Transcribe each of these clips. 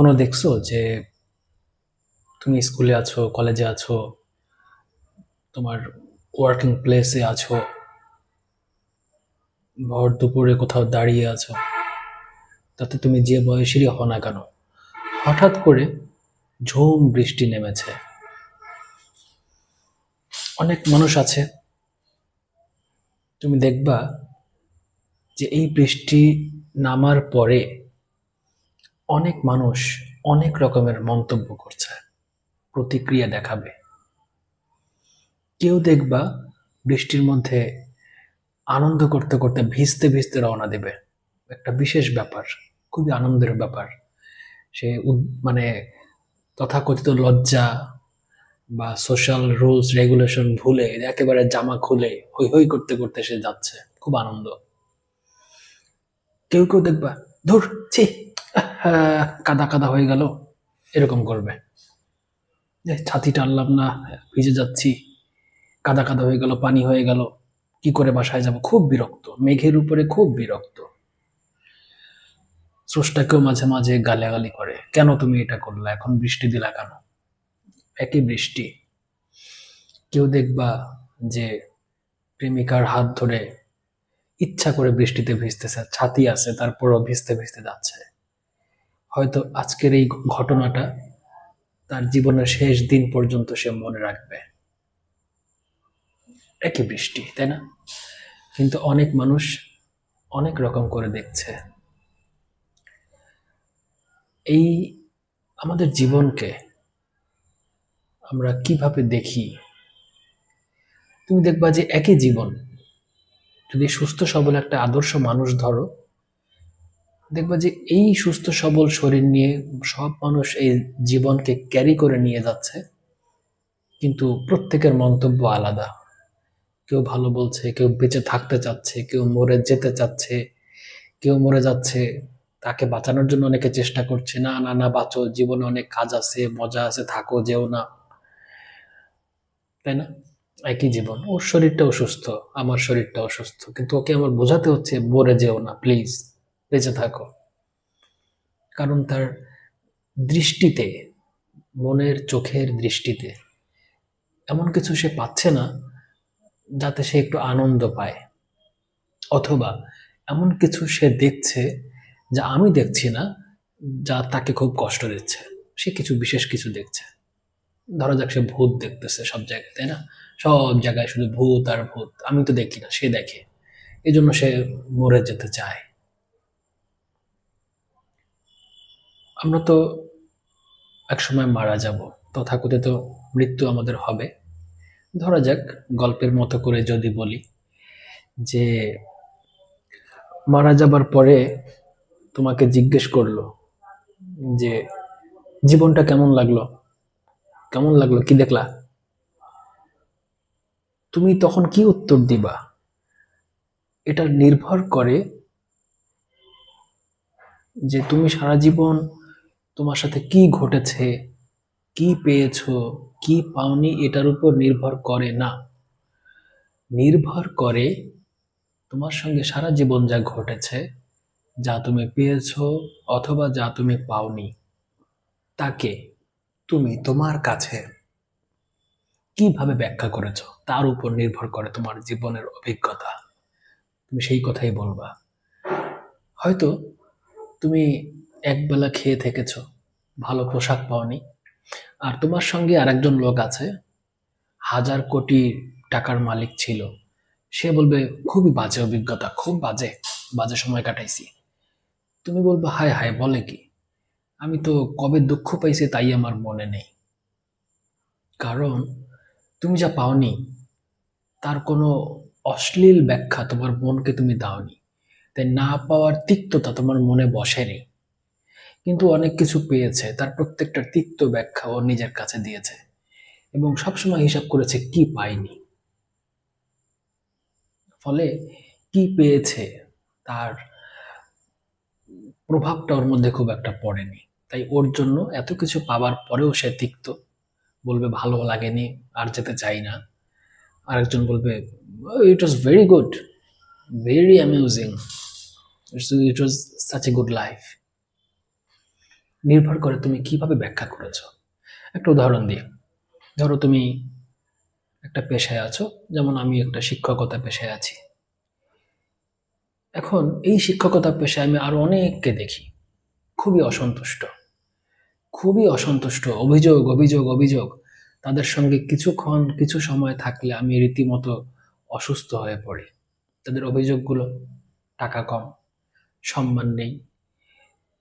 কখনো দেখছ যে তুমি স্কুলে আছো কলেজে আছো, তোমার ওয়ার্কিং প্লেসে আছো, ভর দুপুরে কোথাও দাঁড়িয়ে আছো, তাতে তুমি যে বয়সেরই হও না কেন, হঠাৎ করে ঝুম বৃষ্টি নেমেছে। অনেক মানুষ আছে, তুমি দেখবা যে এই বৃষ্টি নামার পরে অনেক মানুষ অনেক রকমের মন্তব্য করছে, প্রতিক্রিয়া দেখাবে। কেউ দেখবা বৃষ্টির মধ্যে আনন্দ করতে করতে ভিজতে ভিজতে রওনা দেবে। একটা বিশেষ ব্যাপার, খুবই আনন্দের ব্যাপার। সে মানে তথাকথিত লজ্জা বা সোশ্যাল রুলস রেগুলেশন ভুলে একেবারে জামা খুলে হই হই করতে করতে সে যাচ্ছে। খুব আনন্দ। কেউ কেউ দেখবা, ধুর, ছি! কাদা কাদা হয়ে গেল। এরকম করবে। ছাতি টানলাম না, ভিজে যাচ্ছি। কাদা কাদা হয়ে গেল, পানি হয়ে গেল। কি করে বাসায় যাব? খুব বিরক্ত। মেঘের উপরে খুব বিরক্ত। স্রষ্টাকেও মাঝে মাঝে গালাগালি করে, কেন তুমি এটা করলা? এখন বৃষ্টি দিলা কেন? একই বৃষ্টি। কেউ দেখবা যে প্রেমিকার হাত ধরে ইচ্ছা করে বৃষ্টিতে ভিজতেছে, ছাতি আছে, তারপরও ভিজতে ভিজতে যাচ্ছে। হয়তো আজকের এই ঘটনাটা তার জীবনের শেষ দিন পর্যন্ত সে মনে রাখবে। একই বৃষ্টি, তাই না? কিন্তু অনেক মানুষ অনেক রকম করে দেখছে। এই আমাদের জীবনকে আমরা কীভাবে দেখি? তুমি দেখবা যে একই জীবন, যদি সুস্থ সবল একটা আদর্শ মানুষ ধরো দেখবা যে এই সুস্থ সবল শরীর নিয়ে সব মানুষ এই জীবনকে ক্যারি করে নিয়ে যাচ্ছে, কিন্তু প্রত্যেকের মন্তব্য আলাদা। কেউ ভালো বলছে, কেউ বেঁচে থাকতে চাচ্ছে, কেউ মরে যেতে চাচ্ছে, কেউ মরে যাচ্ছে, তাকে বাঁচানোর জন্য অনেকে চেষ্টা করছে, না না না, বাঁচো, জীবনে অনেক কাজ আছে, মজা আছে, থাকো, যেও না। তাই না? একই জীবন। ওর শরীরটা অসুস্থ আমার শরীরটা অসুস্থ কিন্তু ওকে আমার বোঝাতে হচ্ছে, মরে যেও না প্লিজ বেঁচে থাকো। কারণ তার দৃষ্টিতে, মনের চোখের দৃষ্টিতে এমন কিছু সে পাচ্ছে না যাতে সে একটু আনন্দ পায়। অথবা এমন কিছু সে দেখছে যা আমি দেখছি না, যা তাকে খুব কষ্ট দিচ্ছে। সে কিছু, বিশেষ কিছু দেখছে। ধরা যাক সে ভূত দেখতেছে সব জায়গায়, তাই না? সব জায়গায় শুধু ভূত আর ভূত। আমি তো দেখি না, সে দেখে। এই জন্য সে মরে যেতে চায়। আমরা তো একসময় মারা যাব, তথাকথিত মৃত্যু আমাদের হবে। ধরা যাক গল্পের মতো করে যদি বলি যে মারা যাবার পরে তোমাকে জিজ্ঞেস করল যে, জীবনটা কেমন লাগল? কেমন লাগল? কি দেখলা? তুমি তখন কি উত্তর দিবা? এটা নির্ভর করে যে তুমি সারা জীবন তোমার সাথে কি ঘটেছে? কি পেয়েছ? কি পাওনি? এটার উপর নির্ভর করে না। নির্ভর করে তোমার সঙ্গে সারা জীবন যা ঘটেছে, যা তুমি পেয়েছ অথবা যা তুমি পাওনি, তাকে তুমি তোমার কাছে কীভাবে ব্যাখ্যা করেছ? তার উপর নির্ভর করে তোমার জীবনের অভিজ্ঞতা। তুমি সেই কথাই বলবা। হয়তো তুমি একবেলা খেয়ে থেকেছো, ভালো পোশাক পাওনি। আর তোমার সঙ্গে আরেকজন লোক আছে, হাজার কোটি টাকার মালিক ছিল। সে বলবে, খুবই বাজে অভিজ্ঞতা, খুব বাজে বাজে সময় কাটাইছি। তুমি বলবে, হায় হায়, বলে কি? আমি তো কবে দুঃখ পাইছি তাই আমার মনে নেই। কারণ তুমি যা পাওনি, তার কোনো অশ্লীল ব্যাখ্যা তোমার মনকে তুমি দাওনি। তাই না পাওয়ার তিক্ততা তোমার মনে বসেনি। কিন্তু অনেক কিছু পেয়েছে, তার প্রত্যেকটা তিক্ত ব্যাখ্যা ও নিজের কাছে দিয়েছে এবং সবসময় হিসাব করেছে কি পায়নি। ফলে কি পেয়েছে তার প্রভাবটা ওর মধ্যে খুব একটা পড়েনি। তাই ওর জন্য এত কিছু পাওয়ার পরেও সে তিক্ত, বলবে ভালো লাগেনি, আর যেতে চাই না। আরেকজন বলবে it was very good very amusing it was such a good life নির্ভর করে তুমি কীভাবে ব্যাখ্যা করেছ। একটা উদাহরণ দিই ধরো তুমি একটা পেশায় আছো, যেমন আমি একটা শিক্ষকতা পেশায় আছি। এখন এই শিক্ষকতা পেশায় আমি আরও অনেককে দেখি। খুবই অসন্তুষ্ট। খুবই অসন্তুষ্ট। অভিযোগ অভিযোগ অভিযোগ। তাদের সঙ্গে কিছুক্ষণ, কিছু সময় থাকলে আমি রীতিমতো অসুস্থ হয়ে পড়ি। তাদের অভিযোগগুলো টাকা কম, সম্মান নেই।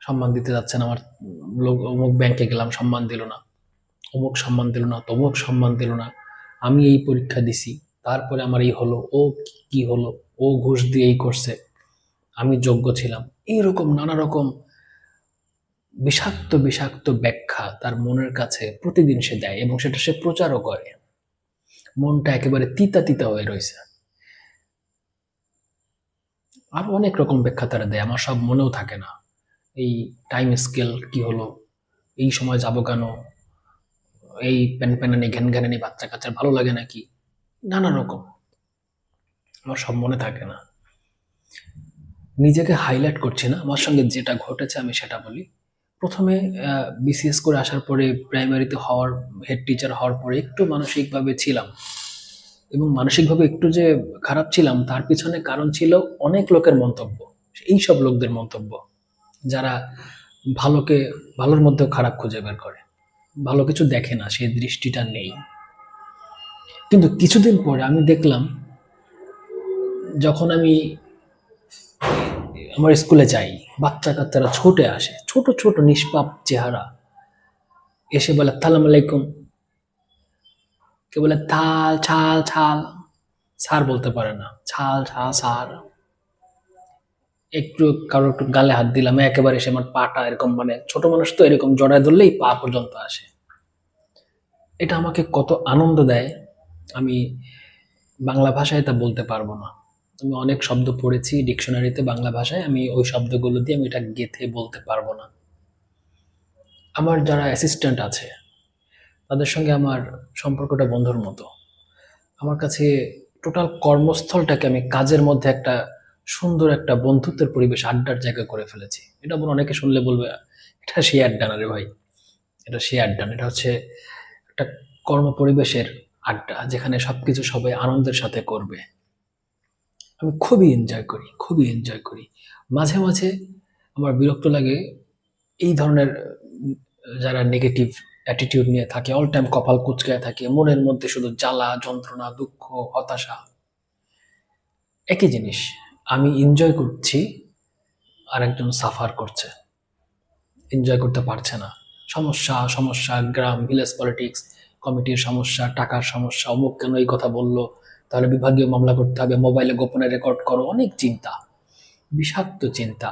সম্মান দিতে যাচ্ছেন আমার লোক, অমুক ব্যাংকে গেলাম, সম্মান দিল না। অমুক সম্মান দিল না, তমুক সম্মান দিল না। আমি এই পরীক্ষা দিছি, তারপরে আমার এই হলো, ও কি হলো, ও ঘুষ দিয়ে এই করছে। আমি যোগ্য ছিলাম। এইরকম নানা রকম বিষাক্ত বিষাক্ত ব্যাখ্যা তার মনের কাছে প্রতিদিন সে দেয় এবং সেটা সে প্রচারও করে। মনটা একেবারে তিতা তিতা হয়ে রয়েছে। আর অনেক রকম ব্যাখ্যা তারা দেয়, আমার সব মনেও থাকে না। এই টাইম স্কেল কি হলো? এই সময় যাব কেন? এই প্যান প্যানানি, ঘ্যান ঘ্যানানি বাচ্চা কাচ্চার ভালো লাগে নাকি? নানা রকম। আমার সব মনে থাকে না। নিজেকে হাইলাইট করছি না। আমার সঙ্গে যেটা ঘটেছে আমি সেটা বলি। প্রথমে বিসিএস করে আসার পরে প্রাইমারিতে হওয়ার হেড টিচার হওয়ার পরে একটু মানসিকভাবে ছিলাম। এবং মানসিকভাবে একটু যে খারাপ ছিলাম, তার পিছনে কারণ ছিল অনেক লোকের মন্তব্য। এই সব লোকদের মন্তব্য। যারা ভালোকে, ভালোর মধ্যেও খারাপ খুঁজে বের করে। ভালো কিছু দেখে না, সেই দৃষ্টিটা নেই। কিন্তু কিছুদিন পরে আমি দেখলাম, যখন আমি আমার স্কুলে যাই, বাচ্চা কাচ্চারা ছুটে আসে, ছোট ছোট নিষ্পাপ চেহারা। এসে বলে তালাম আলাইকুম। কে বলে থাল ছাল ছাল। সার বলতে পারে না, ছাল ছাল সার একটু কারও একটু গালে হাত দিলাম, একেবারে এসে আমার পাটা এরকম মানে ছোট মানুষ তো এরকম জড়ায় ধরলেই পা পর্যন্ত আসে। এটা আমাকে কত আনন্দ দেয়, আমি বাংলা ভাষায় তা বলতে পারব না। আমি অনেক শব্দ পড়েছি ডিকশনারিতে বাংলা ভাষায়, আমি ওই শব্দগুলো দিয়ে আমি এটা গেথে বলতে পারব না। আমার যারা অ্যাসিস্ট্যান্ট আছে, তাদের সঙ্গে আমার সম্পর্কটা বন্ধুর মতো। আমার কাছে টোটাল কর্মস্থলটাকে আমি কাজের মধ্যে একটা সুন্দর একটা বন্ধুত্বের পরিবেশ আড্ডার জায়গা করে ফেলেছি। এটা আবার অনেকে শুনলে বলবে, এটা সে আড্ডা না রে ভাই। এটা সে আড্ডা এটা হচ্ছে একটা কর্ম পরিবেশের আড্ডা, যেখানে সবকিছু সবাই আনন্দের সাথে করবে। আমি খুবই এনজয় করি, খুবই এনজয় করি। মাঝে মাঝে আমার বিরক্ত লাগে এই ধরনের, যারা নেগেটিভ অ্যাটিটিউড নিয়ে থাকে অল টাইম কপাল কুচকায় থাকে, মনের মধ্যে শুধু জ্বালা, যন্ত্রণা, দুঃখ, হতাশা। একই জিনিস। আমি এনজয় করছি আর একজন সাফার করছে। এনজয় করতে পারছে না। সমস্যা সমস্যা, গ্রাম ভিলেজ পলিটিক্স কমিটির সমস্যা, টাকার সমস্যা, অমুক কেন এই কথা বলল? তাহলে বিভাগীয় মামলা করতে হবে মোবাইলে গোপনে রেকর্ড করো, অনেক চিন্তা, বিষাক্ত চিন্তা।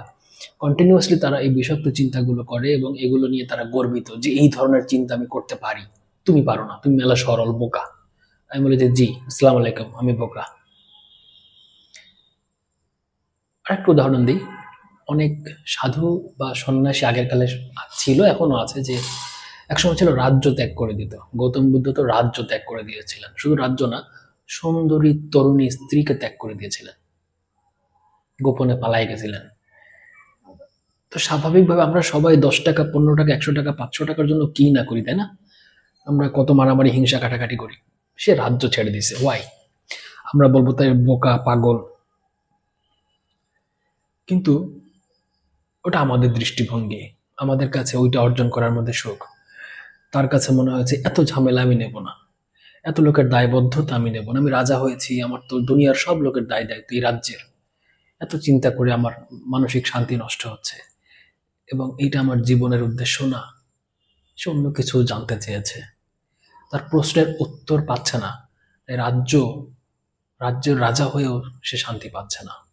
কন্টিনিউয়াসলি তারা এই বিষাক্ত চিন্তাগুলো করে এবং এগুলো নিয়ে তারা গর্বিত যে এই ধরনের চিন্তা আমি করতে পারি। তুমি পারো না, তুমি মেলা সরল বোকা। আমি বলি যে, জি, আসসালামু আলাইকুম, আমি বোকা। আরেকটা উদাহরণ দিই। অনেক সাধু বা সন্ন্যাসী আগের কালে ছিল, এখনও আছে, যে একসময় ছিল রাজ্য ত্যাগ করে দিত। গৌতম বুদ্ধ তো রাজ্য ত্যাগ করে দিয়েছিলেন। শুধু রাজ্য না, সুন্দরী তরুণী স্ত্রীকে ত্যাগ করে দিয়েছিলেন। গোপনে পালাই গেছিলেন। তো স্বাভাবিকভাবে আমরা সবাই দশ টাকা, পনেরো টাকা, একশো টাকা, পাঁচশো টাকার জন্য কি না করি, তাই না? আমরা কত মারামারি, হিংসা, কাটাকাটি করি। সে রাজ্য ছেড়ে দিছে। ওয়াই আমরা বলব তাই বোকা, পাগল। কিন্তু ওটা আমাদের দৃষ্টিভঙ্গি। আমাদের কাছে ওইটা অর্জন করার মধ্যে সুখ তার কাছে মনে হয়েছে এত ঝামেলা আমি নেব না। এত লোকের দায়বদ্ধতা আমি নেব না। আমি রাজা হয়েছি, আমার তো দুনিয়ার সব লোকের দায় দায়িত্ব এই রাজ্যের। এত চিন্তা করে আমার মানসিক শান্তি নষ্ট হচ্ছে। এবং এইটা আমার জীবনের উদ্দেশ্য না, সে অন্য কিছু জানতে চেয়েছে। তার প্রশ্নের উত্তর পাচ্ছে না। রাজ্য, রাজ্যের রাজা হয়েও সে শান্তি পাচ্ছে না।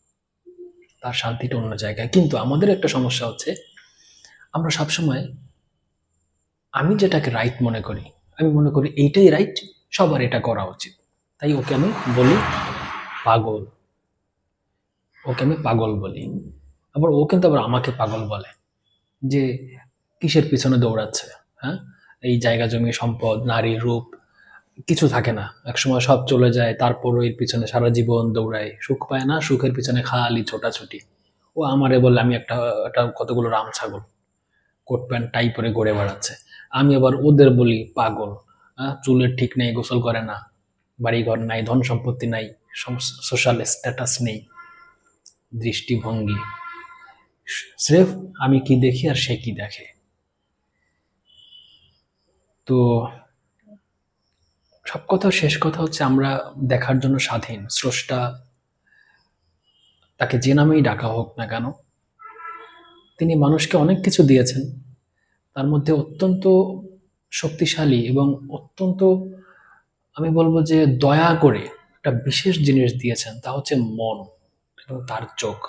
তার শান্তিটা অন্য জায়গায়। কিন্তু আমাদের একটা সমস্যা হচ্ছে, আমরা সবসময়, আমি যেটাকে রাইট মনে করি, আমি মনে করি এইটাই রাইট সবার এটা করা উচিত। তাই ওকে আমি বলি পাগল। ওকে আমি পাগল বলি। আবার ও কিন্তু আবার আমাকে পাগল বলে যে কিসের পিছনে দৌড়াচ্ছে হ্যাঁ? এই জায়গা জমি সম্পদ নারী রূপ কিছু থাকে না। একসময় সব চলে যায় তারপর এর পিছনে সারা জীবন দৌড়ায়। সুখ পায় না, সুখের পিছনে খালি ছোটাছুটি। ও আমারে বলে আমি একটা একটা কতগুলো রাম ছাগল, কোট প্যান্ট, টাই পরে ঘুরে বেড়াচ্ছে। আমি আবার ওদের বলি, পাগল চুলের ঠিক নেই, গোসল করে না। বাড়িঘর নাই, ধন সম্পত্তি নাই সোশ্যাল স্ট্যাটাস নেই। দৃষ্টিভঙ্গি। স্রেফ আমি কি দেখি আর সে কি দেখে। তো সব কথা, শেষ কথা হচ্ছে আমরা দেখার জন্য স্বাধীন। স্রষ্টা তাকে যে নামেই ডাকা হোক না কেন, তিনি মানুষকে অনেক কিছু দিয়েছেন। তার মধ্যে অত্যন্ত শক্তিশালী এবং অত্যন্ত, আমি বলব যে দয়া করে একটা বিশেষ জিনিস দিয়েছেন, তা হচ্ছে মন, এবং তার চোখ।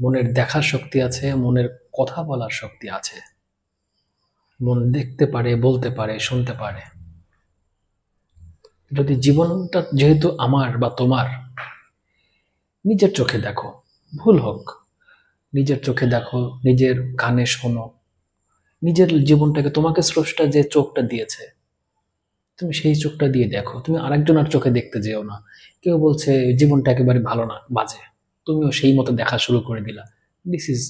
মনের দেখার শক্তি আছে, মনের কথা বলার শক্তি আছে। মন দেখতে পারে, বলতে পারে, শুনতে পারে। যদি জীবনটা যেহেতু আমার বা তোমার, নিজের চোখে দেখো, ভুল হোক। নিজের চোখে দেখো, নিজের কানে শোনো। নিজের জীবনটাকে তোমাকে স্রষ্টা যে চোখটা দিয়েছে, তুমি সেই চোখটা দিয়ে দেখো। তুমি আরেকজনের চোখে দেখতে যেও না। কেউ বলছে, জীবনটা একেবারে ভালো না, বাজে। তুমিও সেই মতো দেখা শুরু করে দিলা। This is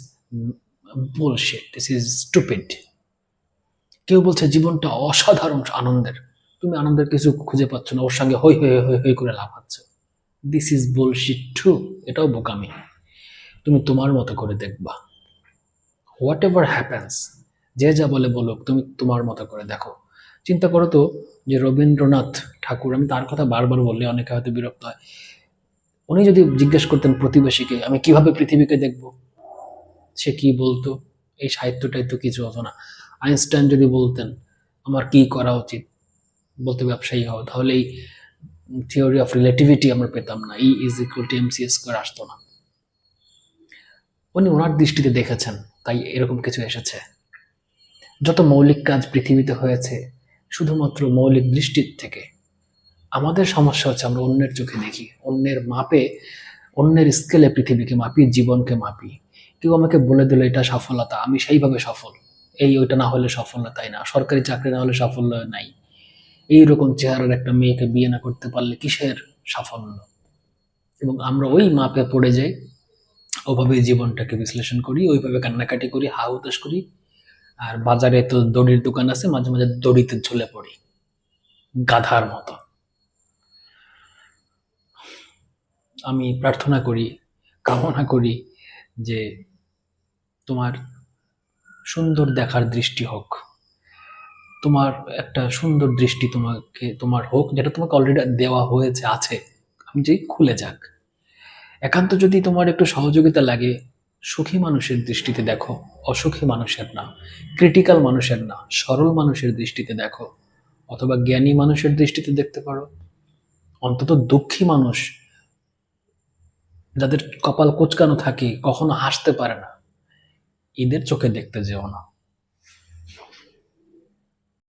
bullshit this is stupid কেউ বলছে, জীবনটা অসাধারণ আনন্দের। তুমি আনন্দের কিছু খুঁজে পাচ্ছ না, ওর সঙ্গে হই হই হই হই করে লাফাচ্ছ দিস ইজ বুলশিট ট্রু এটাও বোকামি। তুমি তোমার মতো করে দেখবা। হোয়াট এভার হ্যাপেন্স যে যা বলে বলুক, তুমি তোমার মতো করে দেখো। চিন্তা করো তো যে রবীন্দ্রনাথ ঠাকুর, আমি তার কথা বারবার বললে অনেকে হয়তো বিরক্ত হয়। উনি যদি জিজ্ঞেস করতেন প্রতিবেশীকে, আমি কীভাবে পৃথিবীকে দেখব? সে কি বলতো? এই সাহিত্যটাই তো কিছু হতো না। আইনস্টাইন যদি বলতেন, আমার কি করা উচিত? বলতে ব্যবসায়ী হও তাহলে এই থিওরি অফ রিলেটিভিটি আমরা পেতাম না। E is equal to M C square আসতো না। উনি ওনার দৃষ্টিতে দেখেছেন, তাই এরকম কিছু এসেছে। যত মৌলিক কাজ পৃথিবীতে হয়েছে, শুধুমাত্র মৌলিক দৃষ্টির থেকে, আমাদের সমস্যা হচ্ছে আমরা অন্যের চোখে দেখি, অন্যের মাপে, অন্যের স্কেলে পৃথিবীকে মাপি, জীবনকে মাপি। কেউ আমাকে বলে দিল, এটা সফলতা। আমি সেইভাবে সফল। এই ওইটা না হলে সফল না, তাই না? সরকারি চাকরি না হলে সাফল্য নাই। এইরকম চেহারার একটা মেয়েকে বিয়ে না করতে পারলে কিসের সাফল্য? এবং আমরা ওই মাপে পড়ে যাই ওভাবে জীবনটাকে বিশ্লেষণ করি, ওইভাবে কান্নাকাটি করি হা হুতাশ করি। আর বাজারে তো দড়ির দোকান আছে, মাঝে মাঝে দড়িতে ঝুলে পড়ি, গাধার মতো। আমি প্রার্থনা করি, কামনা করি যে তোমার সুন্দর দেখার দৃষ্টি হোক। তোমার একটা সুন্দর দৃষ্টি তোমাকে, তোমার হোক, যেটা তোমাকে অলরেডি দেওয়া হয়েছে, আছে। আমি যে খুলে যাক। একান্ত যদি তোমার একটু সহযোগিতা লাগে, সুখী মানুষের দৃষ্টিতে দেখো, অসুখী মানুষের না ক্রিটিক্যাল মানুষের না, সরল মানুষের দৃষ্টিতে দেখো, অথবা জ্ঞানী মানুষের দৃষ্টিতে দেখতে পারো। অন্তত দুঃখী মানুষ, যাদের কপাল কোচকানো থাকে, কখনো হাসতে পারে না। এদের চোখে দেখতে যেও না।